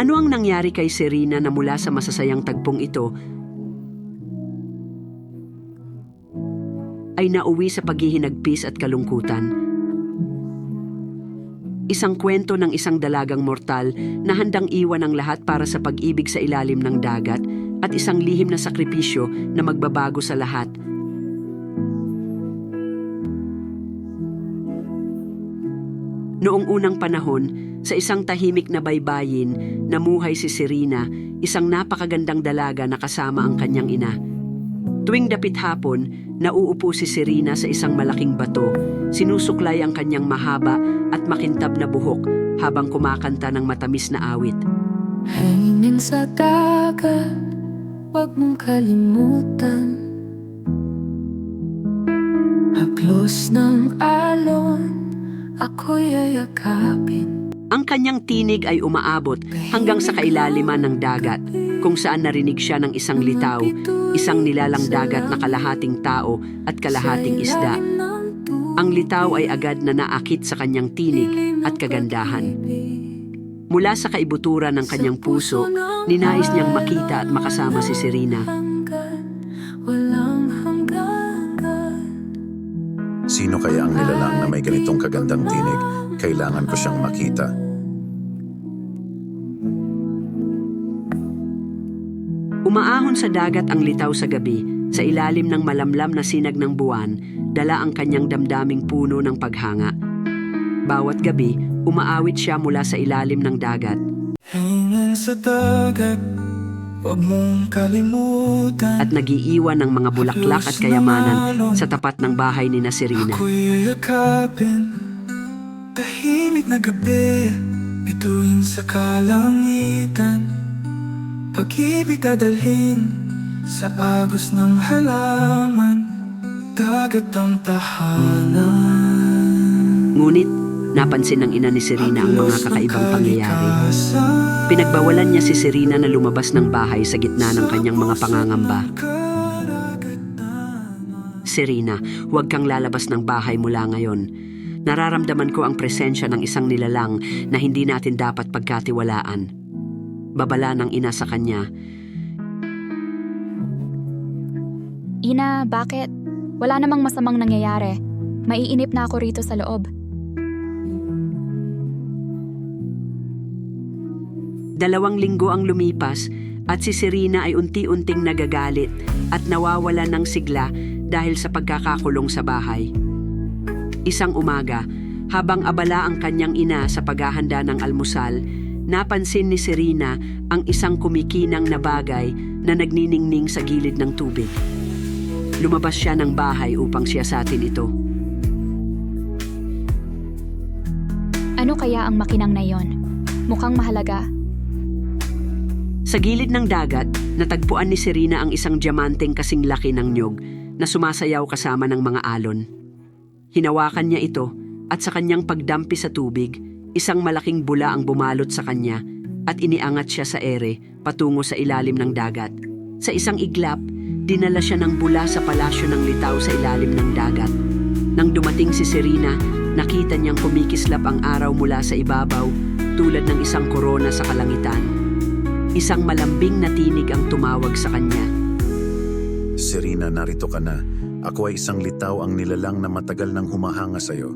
Ano ang nangyari kay Serena na mula sa masasayang tagpong ito ay nauwi sa paghihinagpis at kalungkutan? Isang kwento ng isang dalagang mortal na handang iwan ang lahat para sa pag-ibig sa ilalim ng dagat at isang lihim na sakripisyo na magbabago sa lahat. Noong unang panahon, sa isang tahimik na baybayin, namuhay si Serena, isang napakagandang dalaga na kasama ang kanyang ina. Tuwing dapit hapon, nauupo si Serena sa isang malaking bato, sinusuklay ang kanyang mahaba at makintab na buhok habang kumakanta ng matamis na awit. Hangin sa dagat, huwag mong kalimutan Haglos ng alon, ako'y yayakapin Ang kanyang tinig ay umaabot hanggang sa kailaliman ng dagat, kung saan narinig siya ng isang litaw, isang nilalang dagat na kalahating tao at kalahating isda. Ang litaw ay agad na naakit sa kanyang tinig at kagandahan. Mula sa kaibuturan ng kanyang puso, ninais niyang makita at makasama si Serena. Sino kaya ang nilalang na may ganitong kagandang tinig? Kailangan ko siyang makita. Umaahon sa dagat ang litaw sa gabi, sa ilalim ng malamlam na sinag ng buwan, dala ang kanyang damdaming puno ng paghanga. Bawat gabi, umaawit siya mula sa ilalim ng dagat. Hangin sa dagat, huwag mong kalimutan at nagiiwan ng mga bulaklak at kayamanan sa tapat ng bahay ni na Serena. Ako'y yayakapin Tahimik na gabi Bituin sa kalangitan. Pag-ibig dadalhin Sa agos ng halaman Dagat ang tahanan. Ngunit, napansin ng ina ni Serena ang mga kakaibang pangyayari. Pinagbawalan niya si Serena na lumabas ng bahay sa gitna ng kanyang mga pangangamba. Serena, huwag kang lalabas ng bahay mula ngayon. Nararamdaman ko ang presensya ng isang nilalang na hindi natin dapat pagkatiwalaan. Babala ng ina sa kanya, Ina, bakit? Wala namang masamang nangyayari. Maiinip na ako rito sa loob. Dalawang linggo ang lumipas at si Serena ay unti-unting nagagalit at nawawala ng sigla dahil sa pagkakakulong sa bahay. Isang umaga, habang abala ang kanyang ina sa paghahanda ng almusal, napansin ni Serena ang isang kumikinang na bagay na nagniningning sa gilid ng tubig. Lumabas siya ng bahay upang siyasatin ito. Ano kaya ang makinang na yon? Mukhang mahalaga. Sa gilid ng dagat, natagpuan ni Serena ang isang diamanteng kasing laki ng nyog na sumasayaw kasama ng mga alon. Hinawakan niya ito at sa kanyang pagdampi sa tubig, isang malaking bula ang bumalot sa kanya at iniangat siya sa ere patungo sa ilalim ng dagat. Sa isang iglap, dinala siya ng bula sa palasyo ng litaw sa ilalim ng dagat. Nang dumating si Serena, nakita niyang kumikislap ang araw mula sa ibabaw tulad ng isang korona sa kalangitan. Isang malambing na tinig ang tumawag sa kanya. Serena, narito ka na. Ako ay isang litaw ang nilalang na matagal nang humahanga sa'yo.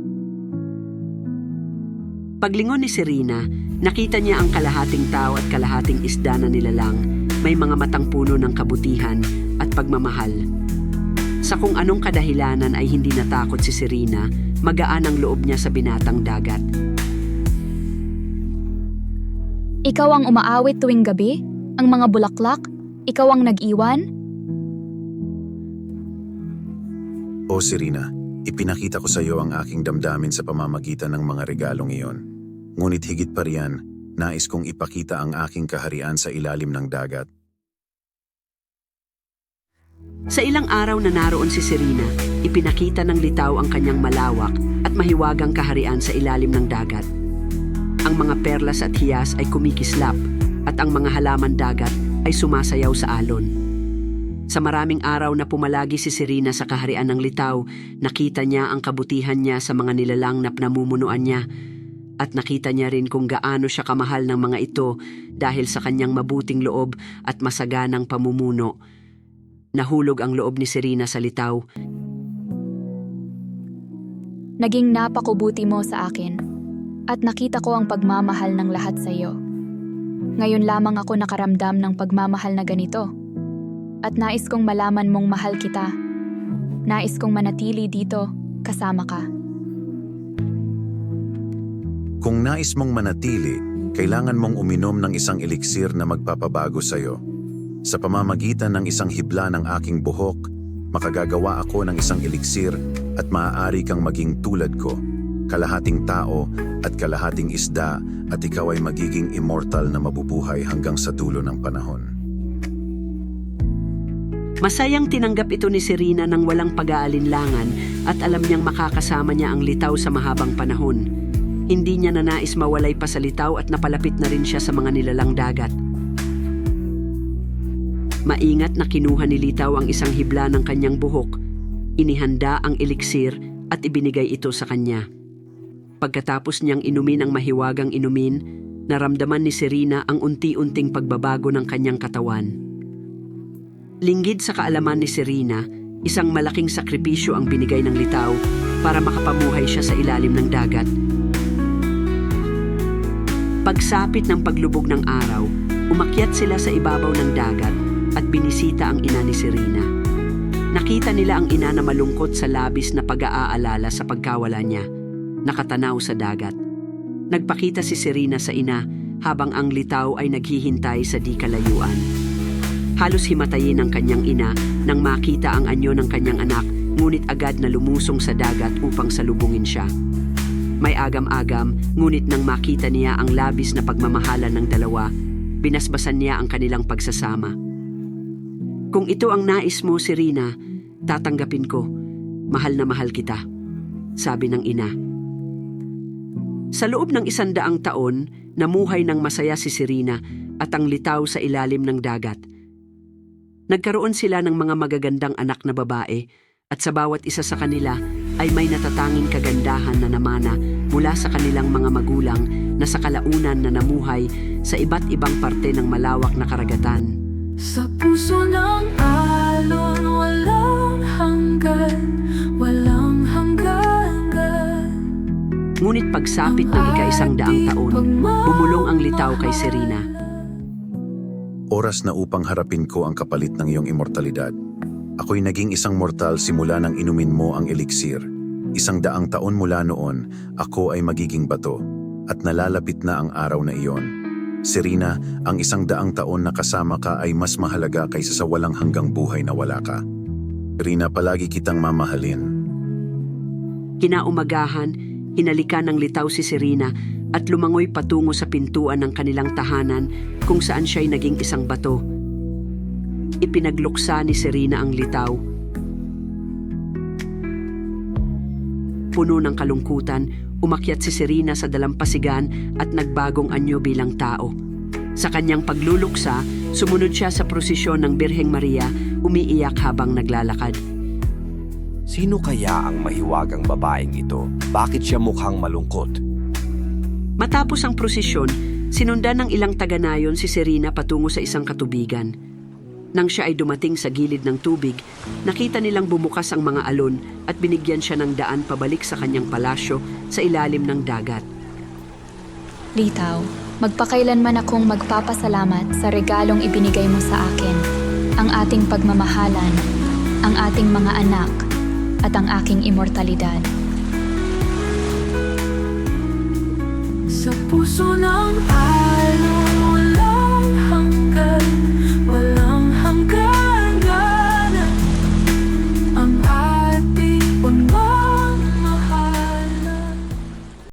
Paglingon ni Serena, nakita niya ang kalahating tao at kalahating isda na nilalang. May mga matang puno ng kabutihan at pagmamahal. Sa kung anong kadahilanan ay hindi natakot si Serena, magaan ang loob niya sa binatang dagat. Ikaw ang umaawit tuwing gabi? Ang mga bulaklak? Ikaw ang nag-iwan? O Serena, ipinakita ko sa iyo ang aking damdamin sa pamamagitan ng mga regalong iyon. Ngunit higit pa riyan, nais kong ipakita ang aking kaharian sa ilalim ng dagat. Sa ilang araw na naroon si Serena, ipinakita ng litaw ang kanyang malawak at mahiwagang kaharian sa ilalim ng dagat. Ang mga perlas at hiyas ay kumikislap at ang mga halaman dagat ay sumasayaw sa alon. Sa maraming araw na pumalagi si Serena sa kaharian ng litaw, nakita niya ang kabutihan niya sa mga nilalang na namumunuan niya. At nakita niya rin kung gaano siya kamahal ng mga ito dahil sa kanyang mabuting loob at masaganang pamumuno. Nahulog ang loob ni Serena sa litaw Naging napakubuti mo sa akin. At nakita ko ang pagmamahal ng lahat sa iyo. Ngayon lamang ako nakaramdam ng pagmamahal na ganito. At nais kong malaman mong mahal kita. Nais kong manatili dito, kasama ka. Kung nais mong manatili, kailangan mong uminom ng isang eliksir na magpapabago sa'yo. Sa pamamagitan ng isang hibla ng aking buhok, makagagawa ako ng isang eliksir at maaari kang maging tulad ko, kalahating tao at kalahating isda at ikaw ay magiging immortal na mabubuhay hanggang sa dulo ng panahon. Masayang tinanggap ito ni Serena ng walang pag-aalinlangan at alam niyang makakasama niya ang litaw sa mahabang panahon. Hindi niya nanais mawalay pa sa litaw at napalapit na rin siya sa mga nilalang dagat. Maingat na kinuha ni Litaw ang isang hibla ng kanyang buhok, inihanda ang eliksir at ibinigay ito sa kanya. Pagkatapos niyang inumin ang mahiwagang inumin, naramdaman ni Serena ang unti-unting pagbabago ng kanyang katawan. Linggid sa kaalaman ni Serena, isang malaking sakripisyo ang binigay ng litaw para makapamuhay siya sa ilalim ng dagat. Pagsapit ng paglubog ng araw, umakyat sila sa ibabaw ng dagat at binisita ang ina ni Serena. Nakita nila ang ina na malungkot sa labis na pag-aaalala sa pagkawala niya, nakatanaw sa dagat. Nagpakita si Serena sa ina habang ang litaw ay naghihintay sa di kalayuan. Halos himatayin ang kanyang ina nang makita ang anyo ng kanyang anak ngunit agad na lumusong sa dagat upang salubungin siya. May agam-agam ngunit nang makita niya ang labis na pagmamahalan ng dalawa, binasbasan niya ang kanilang pagsasama. Kung ito ang nais mo, Serena, tatanggapin ko. Mahal na mahal kita, sabi ng ina. Sa loob ng isandaang taon, namuhay ng masaya si Serena at ang litaw sa ilalim ng dagat. Nagkaroon sila ng mga magagandang anak na babae at sa bawat isa sa kanila ay may natatanging kagandahan na namana mula sa kanilang mga magulang na sa kalaunan na namuhay sa iba't ibang parte ng malawak na karagatan. Sa puso ng alon Walang hanggan Ngunit pagsapit ng ika-isang daang taon, bumulong ang litaw kay Serena. Oras na upang harapin ko ang kapalit ng iyong immortalidad. Ako'y naging isang mortal simula nang inumin mo ang eliksir. Isang daang taon mula noon, ako ay magiging bato. At nalalapit na ang araw na iyon. Serena, ang isang daang taon na kasama ka ay mas mahalaga kaysa sa walang hanggang buhay na wala ka. Serena, palagi kitang mamahalin. Kinaumagahan, hinalikan ng litaw si Serena at lumangoy patungo sa pintuan ng kanilang tahanan kung saan siya'y naging isang bato. Ipinagluksa ni Serena ang litaw. Puno ng kalungkutan, umakyat si Serena sa dalampasigan at nagbagong anyo bilang tao. Sa kanyang pagluluksa, sumunod siya sa prosesyon ng Birheng Maria, umiiyak habang naglalakad. Sino kaya ang mahiwagang babaeng ito? Bakit siya mukhang malungkot? Matapos ang prosesyon, sinundan ng ilang taganayon si Serena patungo sa isang katubigan. Nang siya ay dumating sa gilid ng tubig, nakita nilang bumukas ang mga alon at binigyan siya ng daan pabalik sa kanyang palasyo sa ilalim ng dagat. Litaw, magpakailanman akong magpapasalamat sa regalong ibinigay mo sa akin. Ang ating pagmamahalan, ang ating mga anak, at ang aking immortalidad. Sa puso ng alon